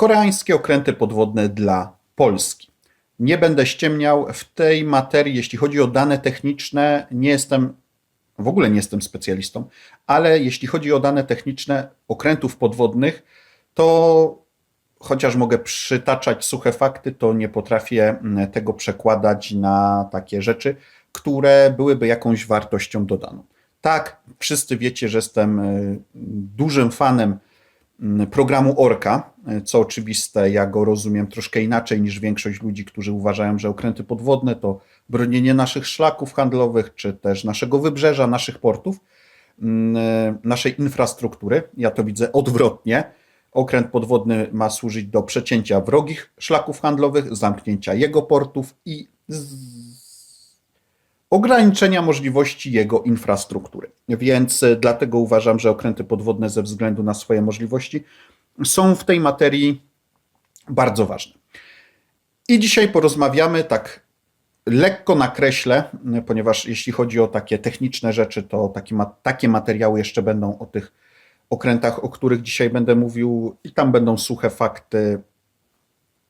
Koreańskie okręty podwodne dla Polski. Nie będę ściemniał w tej materii, jeśli chodzi o dane techniczne, nie jestem, w ogóle nie jestem specjalistą, ale jeśli chodzi o dane techniczne okrętów podwodnych, to chociaż mogę przytaczać suche fakty, to nie potrafię mm, tego przekładać na takie rzeczy, które byłyby jakąś wartością dodaną. Tak, wszyscy wiecie, że jestem y, dużym fanem mm, programu Orka, co oczywiste, ja go rozumiem troszkę inaczej niż większość ludzi, którzy uważają, że okręty podwodne to bronienie naszych szlaków handlowych, czy też naszego wybrzeża, naszych portów, mm, y, naszej infrastruktury. Ja to widzę odwrotnie. Okręt podwodny ma służyć do przecięcia wrogich szlaków handlowych, zamknięcia jego portów i ograniczenia możliwości jego infrastruktury. Więc e, dlatego uważam, że okręty podwodne ze względu na swoje możliwości są w tej materii bardzo ważne. I dzisiaj porozmawiamy tak lekko nakreślę, ponieważ jeśli chodzi o takie techniczne rzeczy, to takie, takie materiały jeszcze będą o tych okrętach, o których dzisiaj będę mówił, i tam będą suche fakty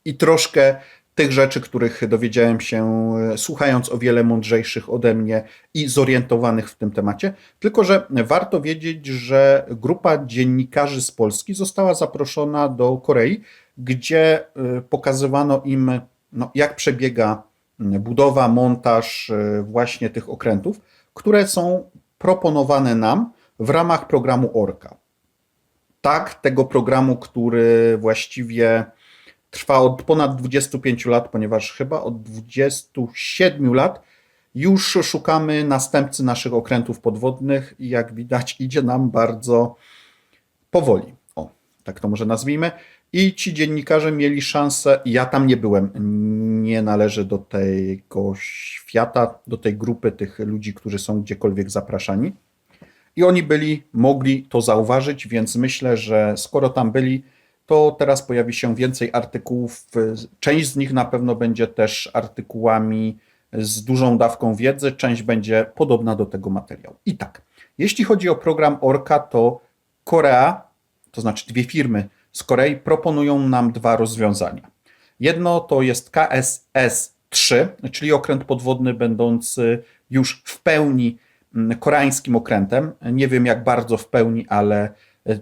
i troszkę tych rzeczy, których dowiedziałem się e, słuchając o wiele mądrzejszych ode mnie i zorientowanych w tym temacie. Tylko, że warto wiedzieć, że grupa dziennikarzy z Polski została zaproszona do Korei, gdzie e, pokazywano im, no, jak przebiega budowa, montaż e, właśnie tych okrętów, które są proponowane nam w ramach programu Orka. Tak, tego programu, który właściwie trwa od ponad 25 lat, ponieważ chyba od 27 lat już szukamy następcy naszych okrętów podwodnych i jak widać idzie nam bardzo powoli. O, tak to może nazwijmy. I ci dziennikarze mieli szansę, ja tam nie byłem, nie należę do tego świata, do tej grupy tych ludzi, którzy są gdziekolwiek zapraszani. I oni byli, mogli to zauważyć, więc myślę, że skoro tam byli, to teraz pojawi się więcej artykułów. Część z nich na pewno będzie też artykułami z dużą dawką wiedzy, część będzie podobna do tego materiału. I tak, jeśli chodzi o program Orca, to Korea, to znaczy dwie firmy z Korei, proponują nam dwa rozwiązania. Jedno to jest KSS-3, czyli okręt podwodny będący już w pełni mm, koreańskim okrętem. Nie wiem jak bardzo w pełni, ale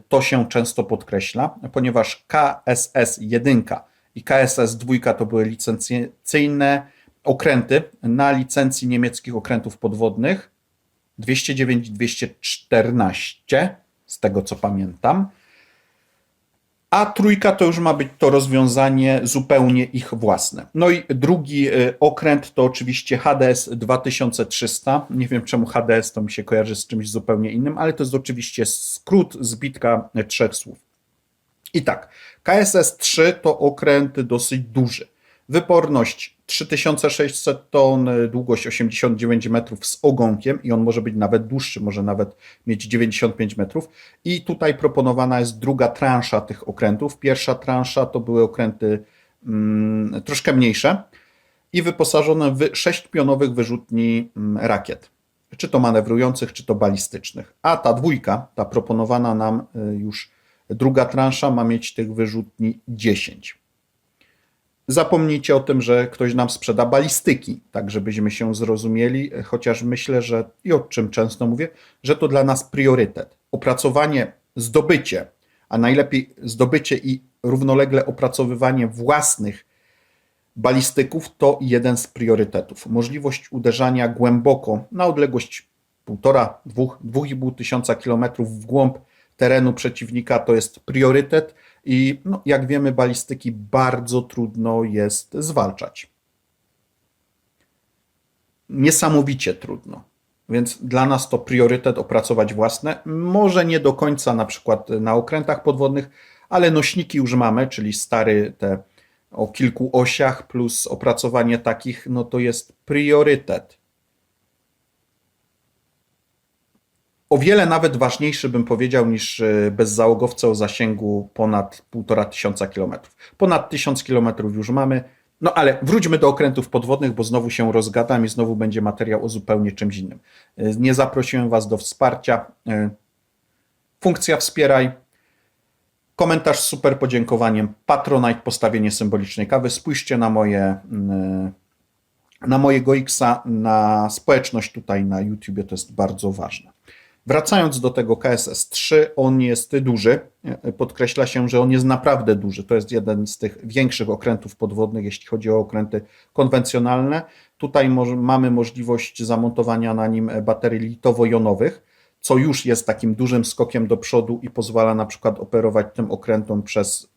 to się często podkreśla, ponieważ KSS 1 i KSS 2 to były licencyjne okręty na licencji niemieckich okrętów podwodnych 209 214, z tego co pamiętam. A trójka to już ma być to rozwiązanie zupełnie ich własne. No i drugi y, okręt to oczywiście HDS 2300. Nie wiem czemu HDS to mi się kojarzy z czymś zupełnie innym, ale to jest oczywiście skrót, zbitka trzech słów. I tak, KSS-3 to okręt dosyć duży. Wyporność 3600 ton, długość 89 metrów z ogonkiem i on może być nawet dłuższy, może nawet mieć 95 metrów. I tutaj proponowana jest druga transza tych okrętów. Pierwsza transza to były okręty mm, troszkę mniejsze i wyposażone w sześćpionowych wyrzutni mm, rakiet, czy to manewrujących, czy to balistycznych. A ta dwójka, ta proponowana nam y, już druga transza ma mieć tych wyrzutni 10 zapomnijcie o tym, że ktoś nam sprzeda balistyki, tak żebyśmy się zrozumieli, chociaż myślę, że i o czym często mówię, że to dla nas priorytet. Opracowanie, zdobycie, a najlepiej zdobycie i równolegle opracowywanie własnych balistyków to jeden z priorytetów. Możliwość uderzania głęboko na odległość 1,5-2,5 tysiąca kilometrów w głąb terenu przeciwnika to jest priorytet i no, jak wiemy, balistyki bardzo trudno jest zwalczać. Niesamowicie trudno. Więc dla nas to priorytet opracować własne. Może nie do końca na przykład na okrętach podwodnych, ale nośniki już mamy, czyli stary te o kilku osiach plus opracowanie takich, no to jest priorytet. O wiele nawet ważniejszy, bym powiedział, niż e, bezzałogowce o zasięgu ponad 1,5 tysiąca kilometrów. Ponad 1000 kilometrów już mamy. No ale wróćmy do okrętów podwodnych, bo znowu się rozgadam i znowu będzie materiał o zupełnie czymś innym. E, nie zaprosiłem Was do wsparcia. E, funkcja wspieraj. Komentarz z super podziękowaniem, Patronite, postawienie symbolicznej kawy. Spójrzcie na moje, mm, na mojego Xa, na społeczność tutaj na YouTubie, to jest bardzo ważne. Wracając do tego KSS-3, on jest duży. Podkreśla się, że on jest naprawdę duży. To jest jeden z tych większych okrętów podwodnych, jeśli chodzi o okręty konwencjonalne. Tutaj mamy możliwość zamontowania na nim baterii litowo-jonowych, co już jest takim dużym skokiem do przodu i pozwala na przykład operować tym okrętom przez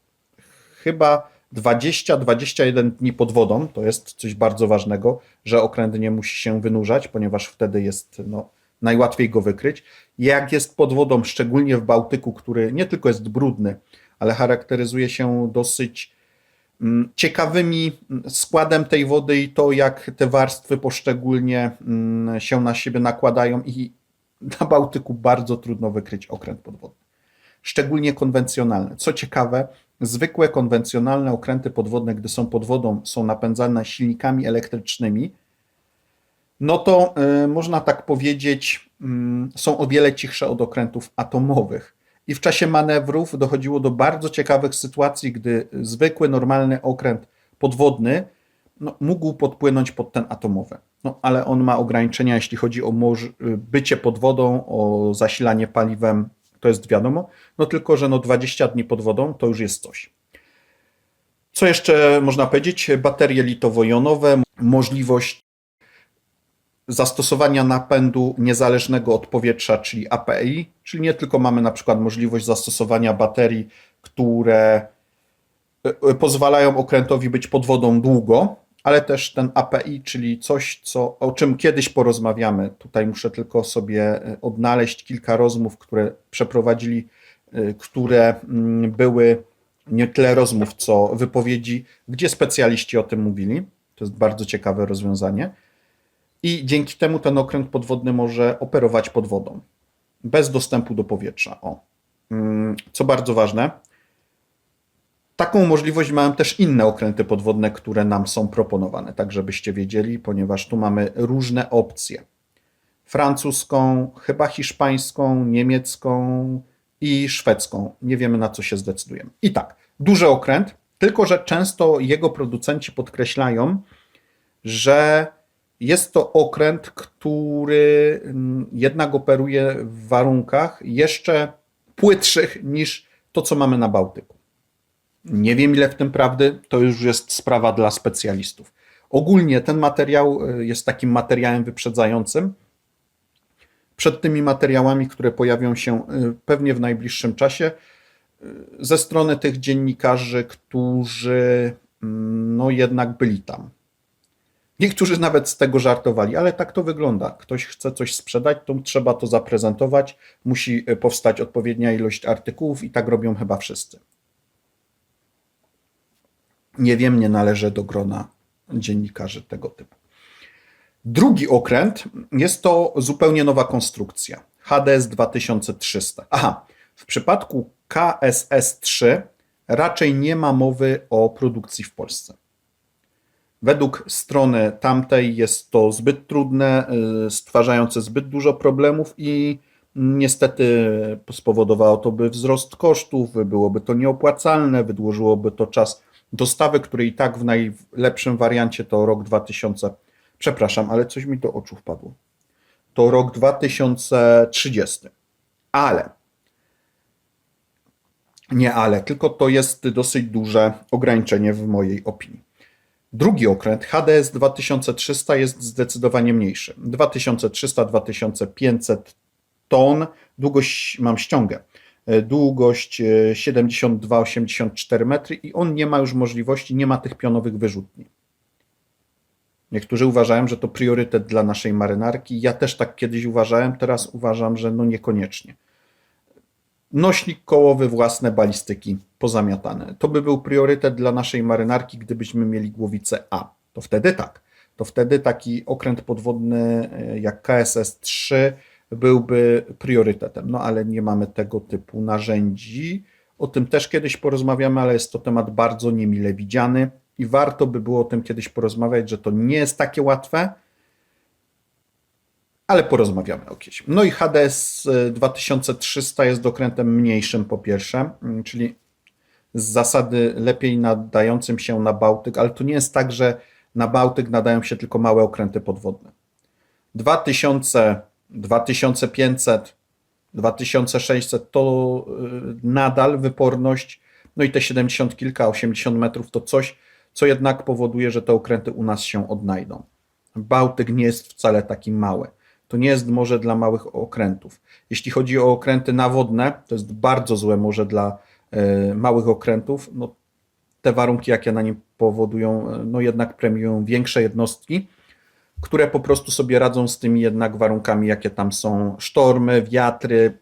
chyba 20-21 dni pod wodą. To jest coś bardzo ważnego, że okręt nie musi się wynurzać, ponieważ wtedy jest no, najłatwiej go wykryć. Jak jest pod wodą, szczególnie w Bałtyku, który nie tylko jest brudny, ale charakteryzuje się dosyć mm, ciekawymi składem tej wody i to, jak te warstwy poszczególnie mm, się na siebie nakładają i na Bałtyku bardzo trudno wykryć okręt podwodny. Szczególnie konwencjonalne. Co ciekawe, zwykłe konwencjonalne okręty podwodne, gdy są pod wodą, są napędzane silnikami elektrycznymi, no to y, można tak powiedzieć, y, są o wiele cichsze od okrętów atomowych. I w czasie manewrów dochodziło do bardzo ciekawych sytuacji, gdy zwykły, normalny okręt podwodny no, mógł podpłynąć pod ten atomowy. No, ale on ma ograniczenia, jeśli chodzi o bycie pod wodą, o zasilanie paliwem, to jest wiadomo. No tylko, że no 20 dni pod wodą to już jest coś. Co jeszcze można powiedzieć? Baterie litowo-jonowe, możliwość zastosowania napędu niezależnego od powietrza, czyli API, czyli nie tylko mamy na przykład możliwość zastosowania baterii, które e, pozwalają okrętowi być pod wodą długo, ale też ten API, czyli coś, co, o czym kiedyś porozmawiamy. Tutaj muszę tylko sobie e, odnaleźć kilka rozmów, które przeprowadzili, e, które mm, były nie tyle rozmów, co wypowiedzi, gdzie specjaliści o tym mówili. To jest bardzo ciekawe rozwiązanie i dzięki temu ten okręt podwodny może operować pod wodą, bez dostępu do powietrza. O. Mm, co bardzo ważne, taką możliwość mają też inne okręty podwodne, które nam są proponowane, tak żebyście wiedzieli, ponieważ tu mamy różne opcje. Francuską, chyba hiszpańską, niemiecką i szwedzką. Nie wiemy na co się zdecydujemy. I tak, duży okręt, tylko że często jego producenci podkreślają, że jest to okręt, który mm, jednak operuje w warunkach jeszcze płytszych niż to, co mamy na Bałtyku. Nie wiem, ile w tym prawdy, to już jest sprawa dla specjalistów. Ogólnie ten materiał y, jest takim materiałem wyprzedzającym. Przed tymi materiałami, które pojawią się y, pewnie w najbliższym czasie, y, ze strony tych dziennikarzy, którzy mm, no jednak byli tam. Niektórzy nawet z tego żartowali, ale tak to wygląda. Ktoś chce coś sprzedać, to trzeba to zaprezentować, musi e, powstać odpowiednia ilość artykułów i tak robią chyba wszyscy. Nie wiem, nie należę do grona dziennikarzy tego typu. Drugi okręt jest to zupełnie nowa konstrukcja. HDS 2300. Aha, w przypadku KSS-3 raczej nie ma mowy o produkcji w Polsce. Według strony tamtej jest to zbyt trudne, y, stwarzające zbyt dużo problemów i niestety spowodowało to by wzrost kosztów, byłoby to nieopłacalne, wydłużyłoby to czas dostawy, który i tak w najlepszym wariancie to rok 2000. Przepraszam, ale coś mi do oczu wpadło. To rok 2030. Ale nie ale, tylko to jest dosyć duże ograniczenie w mojej opinii. Drugi okręt HDS 2300 jest zdecydowanie mniejszy. 2300-2500 ton, długość mam ściągę, e, długość 72-84 e, metry i on nie ma już możliwości, nie ma tych pionowych wyrzutni. Niektórzy uważają, że to priorytet dla naszej marynarki. Ja też tak kiedyś uważałem, teraz uważam, że no niekoniecznie nośnik kołowy własne balistyki pozamiatane. To by był priorytet dla naszej marynarki, gdybyśmy mieli głowicę A. To wtedy tak. To wtedy taki okręt podwodny e, jak KSS-3 byłby priorytetem. No ale nie mamy tego typu narzędzi. O tym też kiedyś porozmawiamy, ale jest to temat bardzo niemile widziany i warto by było o tym kiedyś porozmawiać, że to nie jest takie łatwe ale porozmawiamy o kiedyś. No i HDS 2300 jest dokrętem mniejszym po pierwsze, mm, czyli z zasady lepiej nadającym się na Bałtyk, ale to nie jest tak, że na Bałtyk nadają się tylko małe okręty podwodne. 2000, 2500, 2600 to y, nadal wyporność, no i te 70 kilka, 80 metrów to coś, co jednak powoduje, że te okręty u nas się odnajdą. Bałtyk nie jest wcale taki mały. To nie jest morze dla małych okrętów. Jeśli chodzi o okręty nawodne, to jest bardzo złe morze dla y, małych okrętów. No, te warunki, jakie na nim powodują, y, no jednak premiują większe jednostki, które po prostu sobie radzą z tymi jednak warunkami, jakie tam są. Sztormy, wiatry.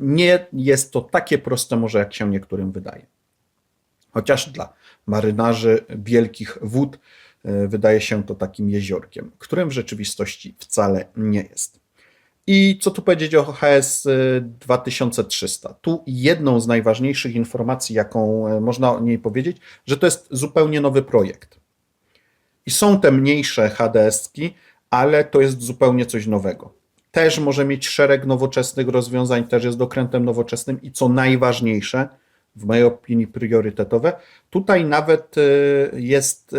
Nie jest to takie proste morze, jak się niektórym wydaje. Chociaż dla marynarzy wielkich wód wydaje się to takim jeziorkiem, którym w rzeczywistości wcale nie jest. I co tu powiedzieć o HS 2300? Tu jedną z najważniejszych informacji, jaką y, można o niej powiedzieć, że to jest zupełnie nowy projekt. I są te mniejsze HDS-ki, ale to jest zupełnie coś nowego. Też może mieć szereg nowoczesnych rozwiązań, też jest dokrętem nowoczesnym i co najważniejsze, w mojej opinii priorytetowe, tutaj nawet jest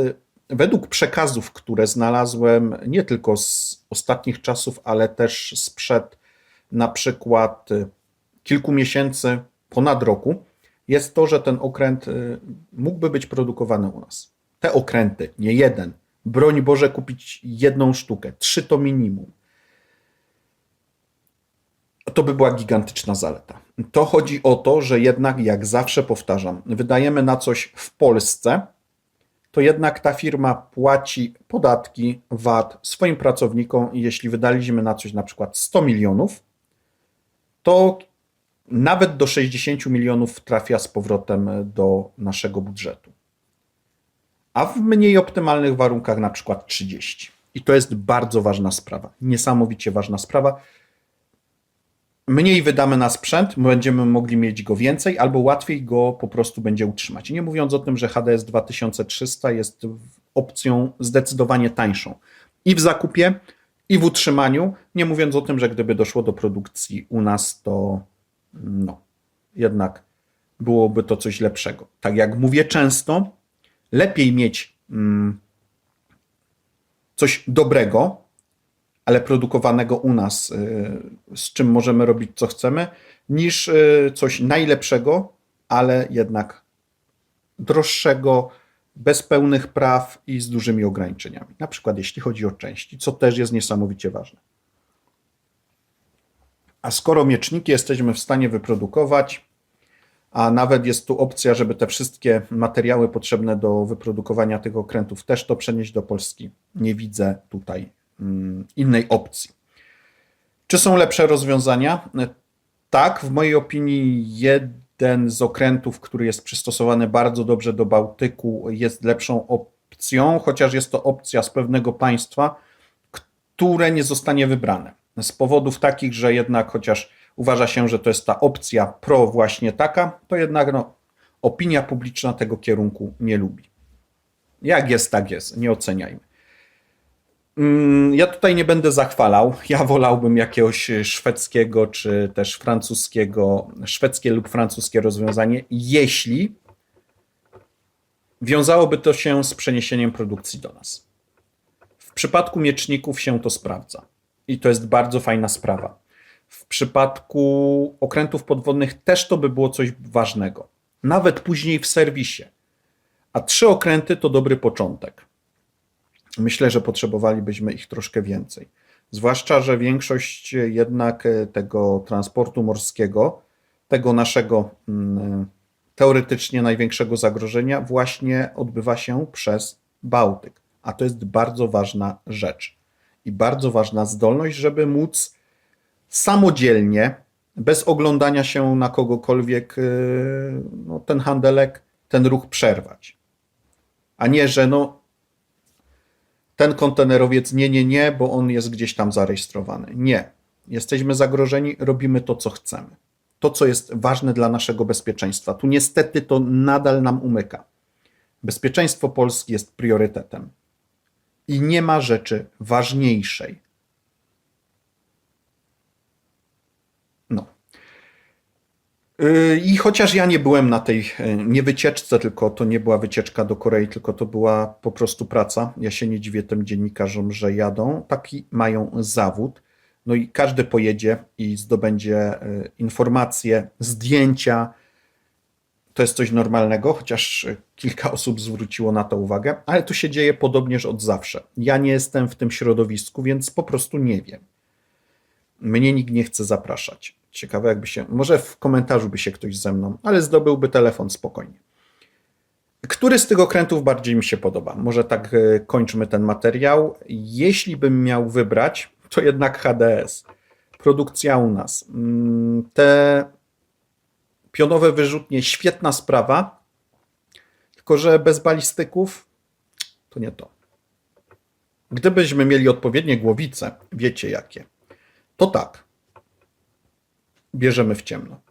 według przekazów, które znalazłem nie tylko z ostatnich czasów, ale też sprzed na przykład y, kilku miesięcy, ponad roku, jest to, że ten okręt mógłby być produkowany u nas. Te okręty, nie jeden, broń Boże kupić jedną sztukę, trzy to minimum. To by była gigantyczna zaleta. To chodzi o to, że jednak, jak zawsze powtarzam, wydajemy na coś w Polsce, to jednak ta firma płaci podatki, VAT swoim pracownikom i jeśli wydaliśmy na coś na przykład 100 milionów, to nawet do 60 milionów trafia z powrotem do naszego budżetu. A w mniej optymalnych warunkach na przykład 30. I to jest bardzo ważna sprawa, niesamowicie ważna sprawa mniej wydamy na sprzęt, będziemy mogli mieć go więcej, albo łatwiej go po prostu będzie utrzymać. Nie mówiąc o tym, że HDS 2300 jest opcją zdecydowanie tańszą i w zakupie, i w utrzymaniu. Nie mówiąc o tym, że gdyby doszło do produkcji u nas, to no, jednak byłoby to coś lepszego. Tak jak mówię często, lepiej mieć mm, coś dobrego, ale produkowanego u nas, y, z czym możemy robić co chcemy, niż y, coś najlepszego, ale jednak droższego, bez pełnych praw i z dużymi ograniczeniami. Na przykład jeśli chodzi o części, co też jest niesamowicie ważne. A skoro mieczniki jesteśmy w stanie wyprodukować, a nawet jest tu opcja, żeby te wszystkie materiały potrzebne do wyprodukowania tych okrętów też to przenieść do Polski, nie widzę tutaj innej opcji. Czy są lepsze rozwiązania? Tak, w mojej opinii jeden z okrętów, który jest przystosowany bardzo dobrze do Bałtyku, jest lepszą opcją, chociaż jest to opcja z pewnego państwa, które nie zostanie wybrane. Z powodów takich, że jednak chociaż uważa się, że to jest ta opcja pro właśnie taka, to jednak no, opinia publiczna tego kierunku nie lubi. Jak jest, tak jest, nie oceniajmy. Mm, ja tutaj nie będę zachwalał. Ja wolałbym jakiegoś szwedzkiego czy też francuskiego, szwedzkie lub francuskie rozwiązanie, jeśli wiązałoby to się z przeniesieniem produkcji do nas. W przypadku mieczników się to sprawdza i to jest bardzo fajna sprawa. W przypadku okrętów podwodnych też to by było coś ważnego, nawet później w serwisie. A trzy okręty to dobry początek. Myślę, że potrzebowalibyśmy ich troszkę więcej. Zwłaszcza, że większość jednak e, tego transportu morskiego, tego naszego mm, teoretycznie największego zagrożenia, właśnie odbywa się przez Bałtyk. A to jest bardzo ważna rzecz i bardzo ważna zdolność, żeby móc samodzielnie, bez oglądania się na kogokolwiek, e, no, ten handelek, ten ruch przerwać. A nie, że no, ten kontenerowiec nie, nie, nie, bo on jest gdzieś tam zarejestrowany. Nie. Jesteśmy zagrożeni, robimy to, co chcemy. To, co jest ważne dla naszego bezpieczeństwa. Tu niestety to nadal nam umyka. Bezpieczeństwo Polski jest priorytetem. I nie ma rzeczy ważniejszej. No. Yy, I chociaż ja nie byłem na tej yy, nie wycieczce, tylko to nie była wycieczka do Korei, tylko to była po prostu praca. Ja się nie dziwię tym dziennikarzom, że jadą. Taki mają zawód. No i każdy pojedzie i zdobędzie yy, informacje, zdjęcia. To jest coś normalnego, chociaż kilka osób zwróciło na to uwagę, ale to się dzieje podobnież od zawsze. Ja nie jestem w tym środowisku, więc po prostu nie wiem. Mnie nikt nie chce zapraszać. Ciekawe, jakby się. Może w komentarzu by się ktoś ze mną, ale zdobyłby telefon spokojnie. Który z tych okrętów bardziej mi się podoba? Może tak e, kończymy ten materiał. Jeśli bym miał wybrać, to jednak HDS. Produkcja u nas. Mm, Te pionowe wyrzutnie, świetna sprawa, tylko że bez balistyków to nie to. Gdybyśmy mieli odpowiednie głowice, wiecie jakie, to tak, bierzemy w ciemno.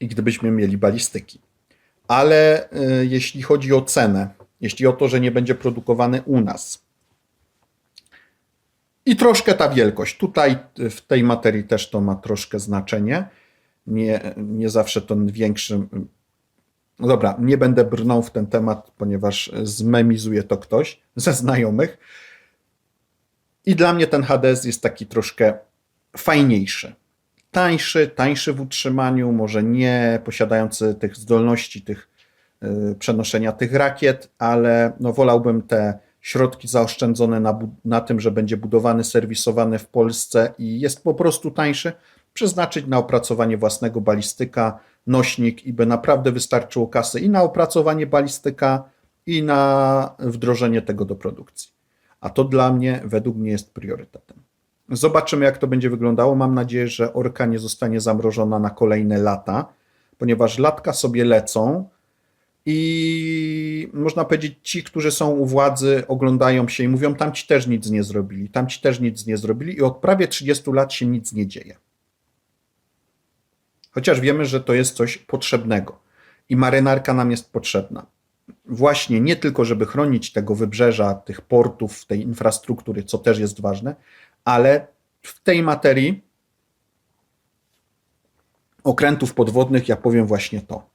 I gdybyśmy mieli balistyki. Ale y, jeśli chodzi o cenę, jeśli o to, że nie będzie produkowany u nas, i troszkę ta wielkość. Tutaj y, w tej materii też to ma troszkę znaczenie. Nie, nie zawsze ten większy. No dobra, nie będę brnął w ten temat, ponieważ zmemizuje to ktoś ze znajomych. I dla mnie ten HDS jest taki troszkę fajniejszy. Tańszy, tańszy w utrzymaniu, może nie posiadający tych zdolności, tych y, przenoszenia tych rakiet, ale no wolałbym te środki zaoszczędzone na, na tym, że będzie budowany, serwisowany w Polsce i jest po prostu tańszy, przeznaczyć na opracowanie własnego balistyka, nośnik i by naprawdę wystarczyło kasy i na opracowanie balistyka, i na wdrożenie tego do produkcji. A to dla mnie, według mnie, jest priorytetem. Zobaczymy, jak to będzie wyglądało. Mam nadzieję, że orka nie zostanie zamrożona na kolejne lata, ponieważ latka sobie lecą i można powiedzieć, ci, którzy są u władzy, oglądają się i mówią, tamci też nic nie zrobili, tamci też nic nie zrobili i od prawie 30 lat się nic nie dzieje. Chociaż wiemy, że to jest coś potrzebnego i marynarka nam jest potrzebna. Właśnie nie tylko, żeby chronić tego wybrzeża, tych portów, tej infrastruktury, co też jest ważne, ale w tej materii okrętów podwodnych ja powiem właśnie to.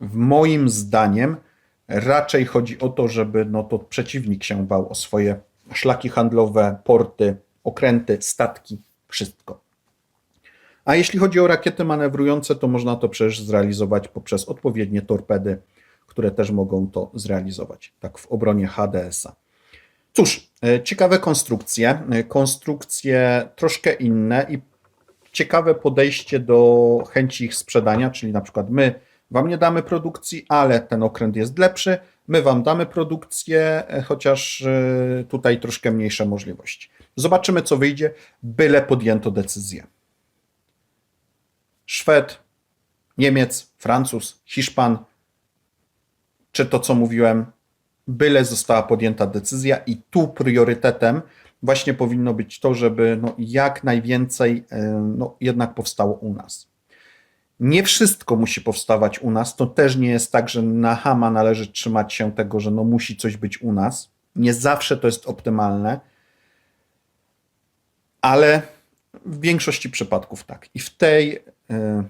W moim zdaniem raczej chodzi o to, żeby no to przeciwnik się bał o swoje szlaki handlowe, porty, okręty, statki, wszystko. A jeśli chodzi o rakiety manewrujące, to można to przecież zrealizować poprzez odpowiednie torpedy, które też mogą to zrealizować, tak w obronie HDS-a. Cóż, e, ciekawe konstrukcje, e, konstrukcje troszkę inne i ciekawe podejście do chęci ich sprzedania, czyli na przykład my Wam nie damy produkcji, ale ten okręt jest lepszy, my Wam damy produkcję, e, chociaż tutaj troszkę mniejsze możliwości. Zobaczymy, co wyjdzie, byle podjęto decyzję. Szwed, Niemiec, Francuz, Hiszpan, czy to, co mówiłem, byle została podjęta decyzja i tu priorytetem właśnie powinno być to, żeby no, jak najwięcej e, no, jednak powstało u nas. Nie wszystko musi powstawać u nas. To też nie jest tak, że na Hama należy trzymać się tego, że no musi coś być u nas. Nie zawsze to jest optymalne, ale w większości przypadków tak. I w, tej, y,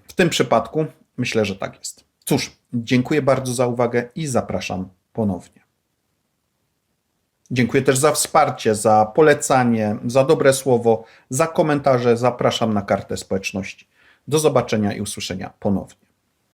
w tym przypadku myślę, że tak jest. Cóż, dziękuję bardzo za uwagę i zapraszam ponownie. Dziękuję też za wsparcie, za polecanie, za dobre słowo, za komentarze. Zapraszam na kartę społeczności. Do zobaczenia i usłyszenia ponownie.